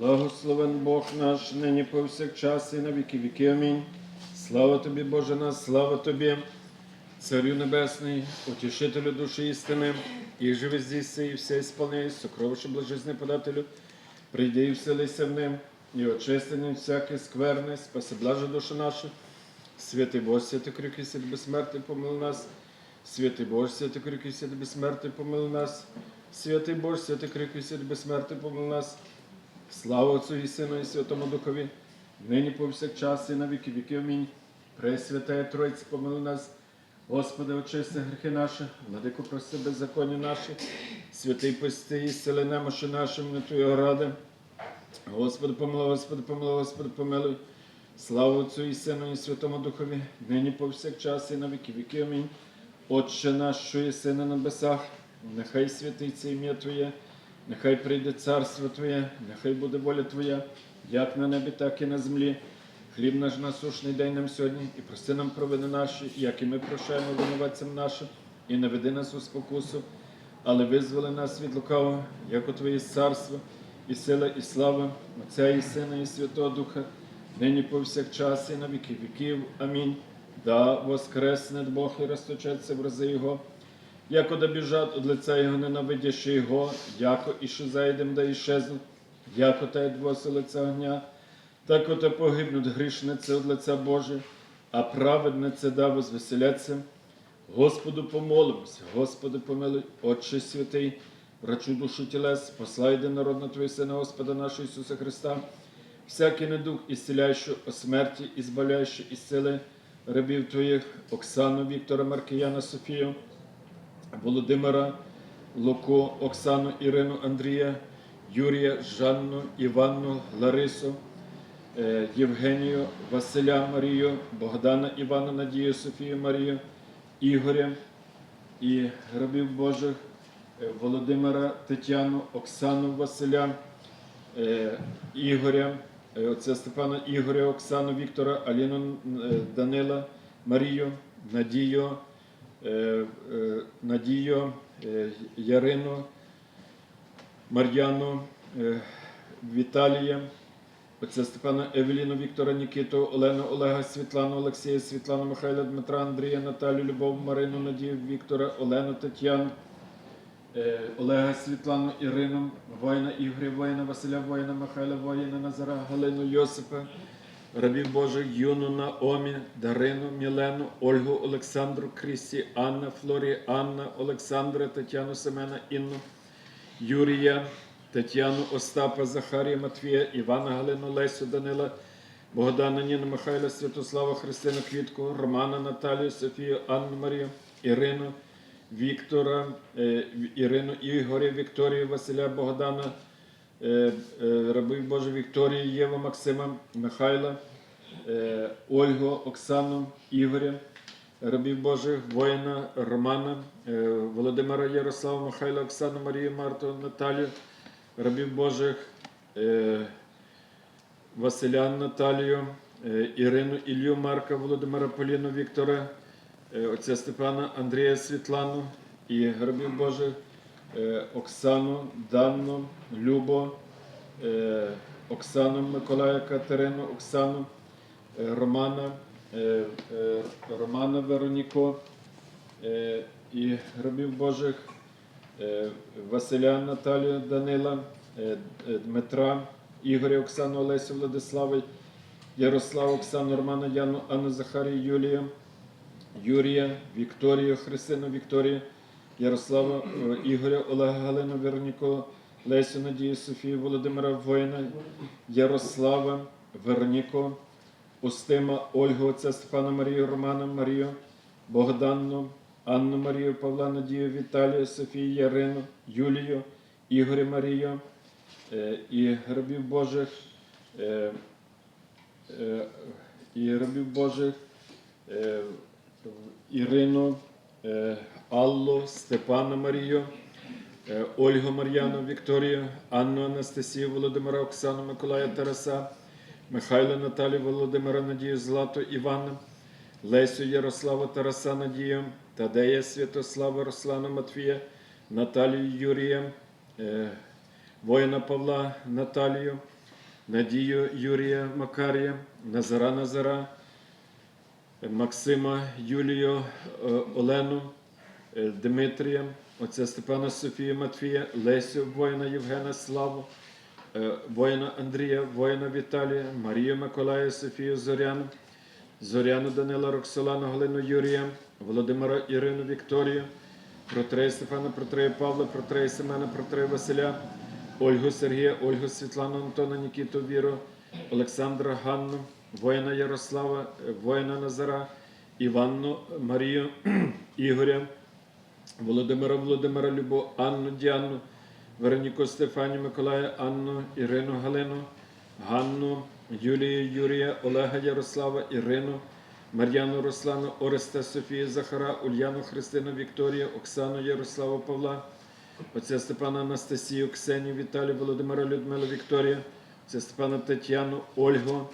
Благословен Бог наш, нині повсякчас і на віки віки. Амінь. Слава тобі, Боже наш, слава тобі, Царю Небесний, утішителю душі істини, і живи здійси, і все ісполняй, сокровище блажезне подателю, прийди і вселися в ним, і очистені всяке скверне, спаси блаже душу нашу. Святий Боже, святий крюки, святий безсмертний, помили нас. Святий Боже, святий крюки, святий безсмертний, помили нас. Святий Боже, святий крюки, святий безсмертний, помили нас. Слава Отцю і Сину, і Святому Духові, нині повсякчас і на віки віки. Амінь. Пресвятая Тройці, помили нас. Господи, очисти гріхи наші, владику прости беззаконня наші, святий пости і сили немощі нашим, на Твоєго ради. Господи, помилуй, Господи, помилуй, Господи, помилуй. Слава Отцю і Сину, і Святому Духові, нині повсякчас і на віки віки. Амінь. Отче наш, що єси на небесах, нехай святиться ім'я Твоє, нехай прийде царство Твоє, нехай буде воля Твоя, як на небі, так і на землі. Хліб наш насушний дай нам сьогодні, і прости нам провини наші, як і ми прощаємо винуватцям нашим, і не веди нас у спокусу, але визволи нас від лукавого, як у Твоє царство, і сила, і слава, Отця і Сина, і Святого Духа, нині повсякчас, і на віки віків. Амінь. Да воскресне Бог і розточеться в рази Його, яко да біжать од лиця Його ненавидящи Його, яко і що зайдем да іщезнуть, яко та й двоси лиця огня, так ото погибнуть грішниці од лиця Боже, а праведниці да возвеселяться. Господу помолимося, Господи помилуй, Отче святий, врачу душу тілес, послай де народ на Твої Сина, Господа нашого Ісуса Христа, всякий недух, ісціляючи о смерті, і із сили рабів Твоїх, Оксану, Віктора, Маркияна, Софію, Володимира, Луку, Оксану, Ірину, Андрія, Юрія, Жанну, Іванну, Ларису, е, Євгенію, Василя Марію, Богдана, Івана, Надію, Софію Марію, Ігоря і рабів Божих, е, Володимира, Тетяну, Оксану, Василя, е, Ігоря, е, отця Степана Ігоря, Оксану, Віктора, Аліну, Данила, Марію, Надію, Надію, е, Ярину, Мар'яну, е, Віталія, отця Степана Евеліну, Віктора Нікіту, Олену, Олега, Світлану, Олексія, Світлану, Михайла, Дмитра, Андрія, Наталю, Любов, Марину, Надію, Віктора, Олену, Тетяну, е, Олега, Світлану, Ірину, воїна Ігоря, воїна Василя, воїна Михайла, воїна Назара, Галину, Йосипа, рабів Божих, Юну, Наомі, Дарину, Мілену, Ольгу, Олександру, Крісті, Анна, Флорі, Анна, Олександра, Тетяну, Семена, Інну, Юрія, Тетяну, Остапа, Захарія, Матвія, Івана, Галину, Лесю, Данила, Богдана, Ніну, Михайла, Святослава, Христину, Квітку, Романа, Наталію, Софію, Анну Марію, Ірину, Віктора, е, Ірину, Ігоря, Вікторію, Василя, Богдана, е, е, рабів Божий Вікторію, Єву, Максима, Михайла, е, Ольгу, Оксану, Ігоря, рабів Божих, воїна, Романа, Володимира Ярослава, Михайла, Оксану, Марію, Марту, Наталію, рабів Божих, Василя, Наталію, Ірину, Ілью, Марка, Володимира, Поліну, Віктора, отця Степана, Андрія, Світлану і рабів Божих, Оксану, Данну, Любо, е, Оксану, Миколая, Катерину, Оксану, е, Романа, е, е, Романа Вероніко е, і рабів Божих, е, Василя Наталію Данила, е, е, Дмитра, Ігоря, Оксану, Олесю, Владислава, Ярослава, Оксану, Романа, Яну, Анну, Захарію, Юлію, Юрія, Вікторію, Христину, Вікторію, Ярослава, е, Ігоря, Олега, Галину, Вероніку, Лесю, Надію, Софію, Володимира Воїна, Ярослава, Вероніку, Устима, Ольгу, отця Степана Марію, Романа Марію, Богданну, Анну Марію, Павла Надію, Віталію, Софію, Ярину, Юлію, Ігоря Марію е, і рабів Божих, е, і рабів Божих, Ірину, Аллу, Степана Марію, е, Ольгу Мар'яну, Вікторію, Анну Анастасію, Володимира Оксану, Миколая Тараса, Михайло Наталію, Володимира Надію, Злату Івана, Лесю Ярослава Тараса Надію, Тадея Святослава Руслана Матвія, Наталію Юрія, е, воїна Павла Наталію, Надію Юрія Макарія, Назара Назара, Максима Юлію е, Олену, Дмитрія, отця Степана Софію Матфія, Лесю воїна Євгена Славу, е, воїна Андрія, воїна Віталія, Марію Миколая, Софію Зоряну, Зоряну Данила Роксолану, Галину Юрія, Володимира Ірину Вікторію, Протрея Стефана, Протрея Павла, Протрея Семена, Протрея Василя, Ольгу Сергія, Ольгу Світлану, Антона, Нікіту Віру, Олександра Ганну, воїна Ярослава, е, воїна Назара, Іванну Марію, Ігоря, Володимира Володимира Любов, Анну Діану, Вероніку Стефанію Миколая, Анну, Ірину Галину, Ганну, Юлію Юрія, Олега Ярослава, Ірину, Мар'яну Руслану, Ореста Софію Захара, Ульяну Христину Вікторію, Оксану Ярославу Павла, отця Степана Анастасію, Ксенію Віталію, Володимира Людмилу Вікторію, отця Степана Тетяну, Ольгу,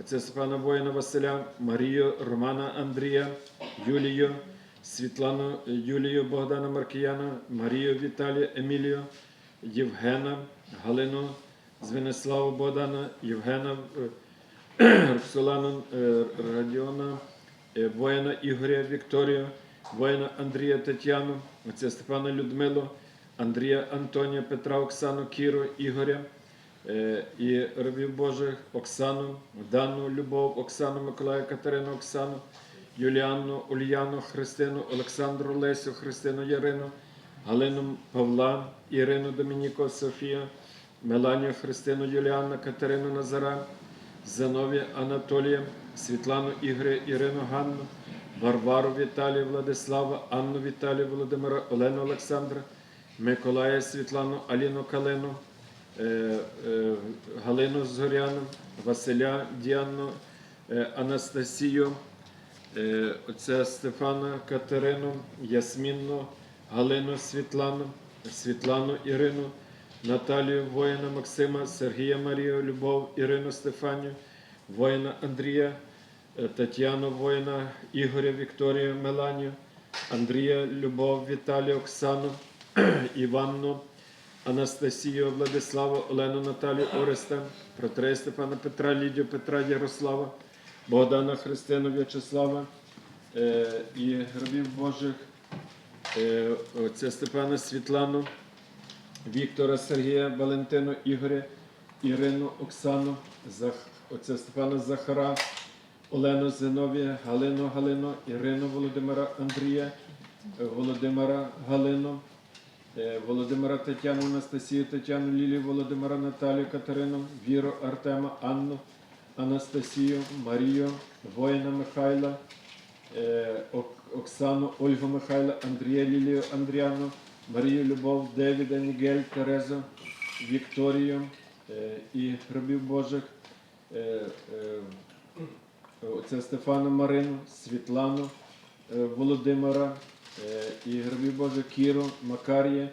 отця Степана Воїна Василя, Марію, Романа Андрія, Юлію, Світлану Юлію Богдана Маркіяна, Марію Віталію, Емілію, Євгена, Галину Звениславу Богдана, Євгена е, Роксолану е, Радіона, е, воїна Ігоря Вікторію, воїна Андрія Тетяну, отця Степана Людмилу, Андрія Антонія, Петра Оксану, Кіру, Ігоря і рабів Божих Оксану, Дану, Любов, Оксану, Миколая, Катерину, Оксану, Юліанну, Ульяну, Христину, Олександру Лесю, Христину Ярину, Галину Павла, Ірину Домініко, Софію, Меланію Христину, Юліанна, Катерину Назара, Зиновія Анатолія, Світлану Ігоря, Ірину Ганну, Варвару Віталію, Владислава, Анну Віталію, Володимира, Олену Олександра, Миколая Світлану, Аліну Калину, е, е, Галину Зоряну, Василя Діану, е, Анастасію, отця Стефана Катерину, Ясмінну, Галину Світлану, Світлану Ірину, Наталію воїна Максима, Сергія Марію, Любов, Ірину Стефанію, воїна Андрія, е, Тетяну воїна, Ігоря Вікторію Меланію, Андрія Любов, Віталію, Оксану, Іванну, Анастасію, Владиславу, Олену Наталію, Ореста, Протрея Степана Петра, Лідію Петра, Ярослава, Богдана Христину, В'ячеслава е, і гробів Божих, е, отця Степана Світлану, Віктора Сергія, Валентину, Ігоря, Ірину, Оксану, отця Степана Захара, Олену Зиновія, Галину Галину, Ірину Володимира Андрія, е, Володимира Галину, е, Володимира Тетяну, Анастасію Тетяну, Лілію, Володимира Наталію, Катерину, Віру Артема, Анну, Анастасію, Марію, воїна Михайла, е, Оксану, Ольгу Михайла, Андрія Лілію, Андріану, Марію Любов, Девіда, Нігель, Терезу, Вікторію е, і рабів Божих. Е, е, Отця Стефана Марину, Світлану, Володимира і гробів Божих Кіру, Макарія,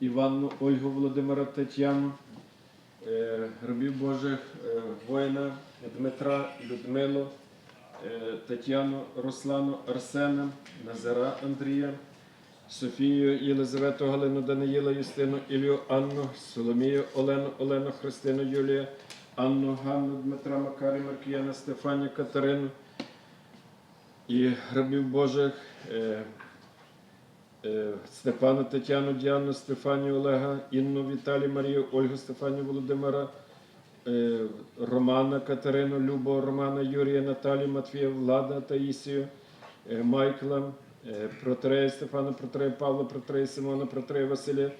Іванну, Ольгу Володимира Тетяну, е, гробів Божих е, воїна Дмитра, Людмилу, е, Тетяну, Руслану, Арсена, Назара Андрія, Софію, Єлизавету, Галину, Даниїла, Юстину, Ілью, Анну, Соломію, Олену, Олену, Христину, Юлію, Анну, Ганну, Дмитра, Макарі, Маркіяна, Стефанію, Катерину і рабів Божих е, Степану, Тетяну, Діану, Стефанію, Олега, Інну, Віталій, Марію, Ольгу, Стефанію, Володимира, е, Романа, Катерину, Любу, Романа, Юрія, Наталію, Матвія, Влада, Таїсію, е, Майкла, Протрея Стефана, Протрея Павла, Протрея Симона, Протрея Василя,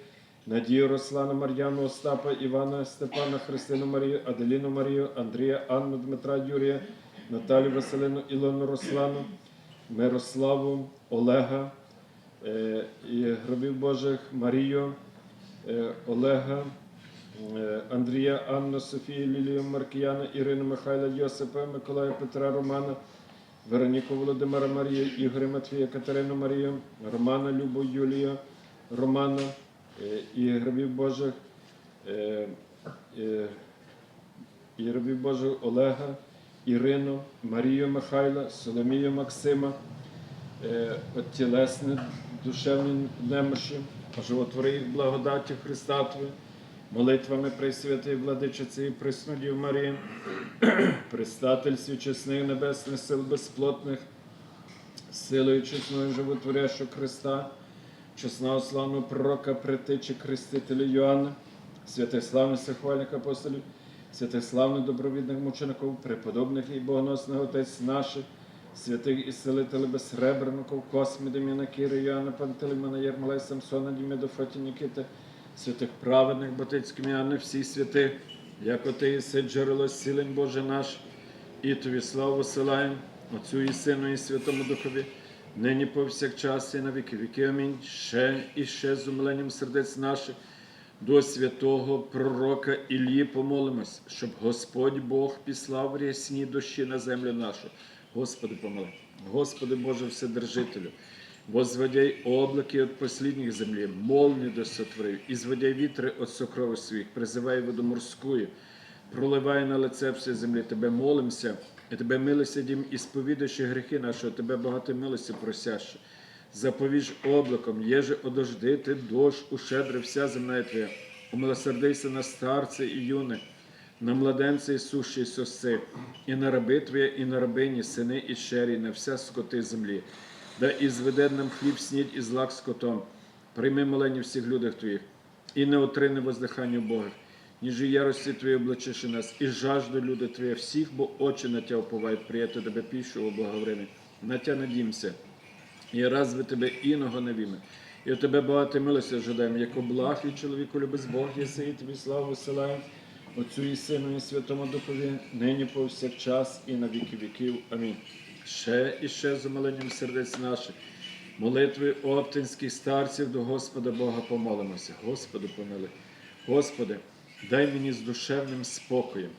Надію Руслана, Мар'яну, Остапа, Івана, Степана, Христину Марію, Аделіну Марію, Андрія, Анну, Дмитра, Юрія, Наталію Василину, Ілону Руслану, Мирославу, Олега і гробів Божих Марію, е, Олега, е, Андрія, Анну, Софію, Лілію, Маркіяна, Ірину, Михайла, Йосипа, Миколая, Петра, Романа, Вероніку Володимира Марію, Ігоря Матвія, Катерину Марію, Романа, Любу, Юлію, Романа е, і гробів Божих, е, е, і рабів Божих Олега, Ірину, Марію Михайла, Соломію Максима, е, душевні немощі, а животвори їх благодаті Христа Твої, молитвами Пресвятої Владичиці і Преснодів Марії, предстательстві чесних небесних сил безплотних, силою чесною животворящого Христа, чесного славного пророка, притичі Хрестителя Йоанна, святих славних сихвальних апостолів, святих славних добровідних мучеників, преподобних і богоносних отець наших, святих і селителів безсребреників, Космі, Дем'яна Кіри, Йоанна Пантелеймона, Єрмолай, Самсона, Дімеда, Фоті, Нікіти, святих праведних, Батицьких Іоанни, всіх святих, як оти єси джерело зцілень Боже наш, і тобі славу силаєм, Отцю і Сину, і Святому Духові, нині повсякчас і на віки віки. Амінь. Ще і ще з умиленням сердець наших до святого пророка Іллі помолимось, щоб Господь Бог післав рясні дощі на землю нашу. Господи, помоли. Господи Боже Вседержителю, возводяй облаки от последних землі, молни до сотворив, і зводяй вітри от сокровищ своїх, призивай воду морскую, проливай на лице все землі, Тебе молимся, і Тебе милосердям і сповідаючи гріхи наші, Тебе багато милості просяще. Заповіж облаком, єже одождити дощ ущедри вся земля Твоя. Умилосердися на старце і юне, на младенце і сущі соси, і на раби Твоє, і на рабині, сини і щері, на вся скоти землі. Да і зведе нам хліб снідь і злак скотом. Прийми молені всіх людях Твоїх, і не отрине воздихання Бога. Ніж і ярості Твої облачиши нас, і жажду люди Твоє всіх, бо очі на Тя уповають, прияти Тебе пішу, о. На Тя надімся. І разве тебе іного не віме. І у тебе багато милості ожидаємо, як облах і чоловіку любить Бог, єси, і тобі славу висилаємо, Отцю і Сину, і Святому Духові, нині повсякчас і на віки віків. Амінь. Ще і ще з умиленням сердець наших, молитви оптинських старців до Господа Бога помолимося. Господу помили. Господи, дай мені з душевним спокоєм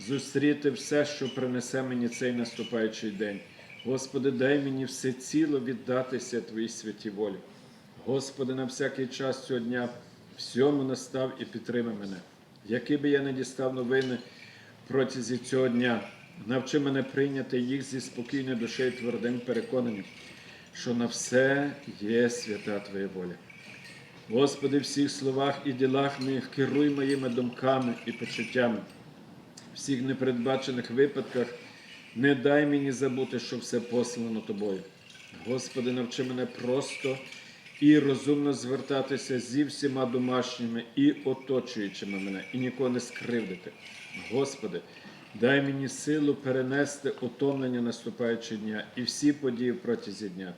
зустріти все, що принесе мені цей наступаючий день. Господи, дай мені все ціло віддатися Твоїй святій волі. Господи, на всякий час цього дня всьому настав і підтримай мене. Які би я не дістав новини протязі цього дня, навчи мене прийняти їх зі спокійною душею твердим переконанням, що на все є свята Твоя воля. Господи, в всіх словах і ділах моїх керуй моїми думками і почуттями. Всіх непередбачених випадках не дай мені забути, що все послано тобою. Господи, навчи мене просто і розумно звертатися зі всіма домашніми і оточуючими мене, і нікого не скривдити. Господи, дай мені силу перенести утомлення наступаючого дня і всі події протязі дня.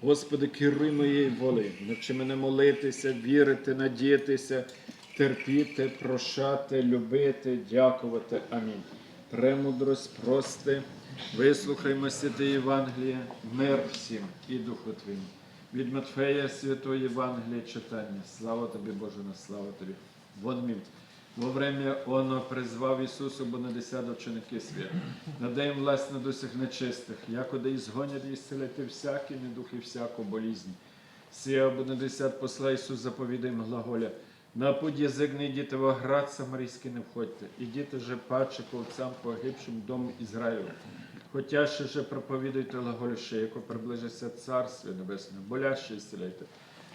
Господи, керуй моєю волею, навчи мене молитися, вірити, надіятися, терпіти, прощати, любити, дякувати. Амінь. Премудрость, прости, вислухаймо святе Євангеліє, мир всім і Духу Твоєму. Від Матфея Святої Євангелія читання. Слава тобі, Боже, на слава тобі. Вон мім. Во время оно призвав Ісусу, бо на десят ученики свят. Надай на дусях нечистих, якоди і згонять і зцілити всякі і всяку болізнь. Сія бо на десят посла Ісус заповідає глаголя. На путь язик не йдіте в оград самарійський не входьте, ідіть же паче к овцям погибшим дому Ізраїлю. Хотя ще же проповідуйте глаголюще, яко приближиться Царстві Небесне, боляще ісцеляйте,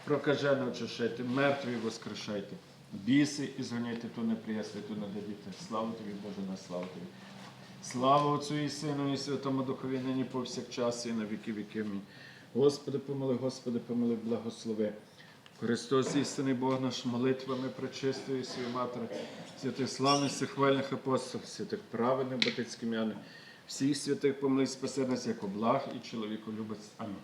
прокажене очищайте, мертві воскрешайте, біси і зганяйте, то неприясне, то нададіте. Слава тобі, Боже, на славу тобі. Слава Отцю і Сину, і Святому Духові, нині повсякчас і на віки віки. Господи, помили, Господи, помили, благослови. Христос, істинний Бог наш, молитвами пречистої свої матері, святих славних сихвальних апостолів, святих праведних батицьких м'яни, всіх святих помились спасе нас, як облаг і чоловіку любець. Амінь.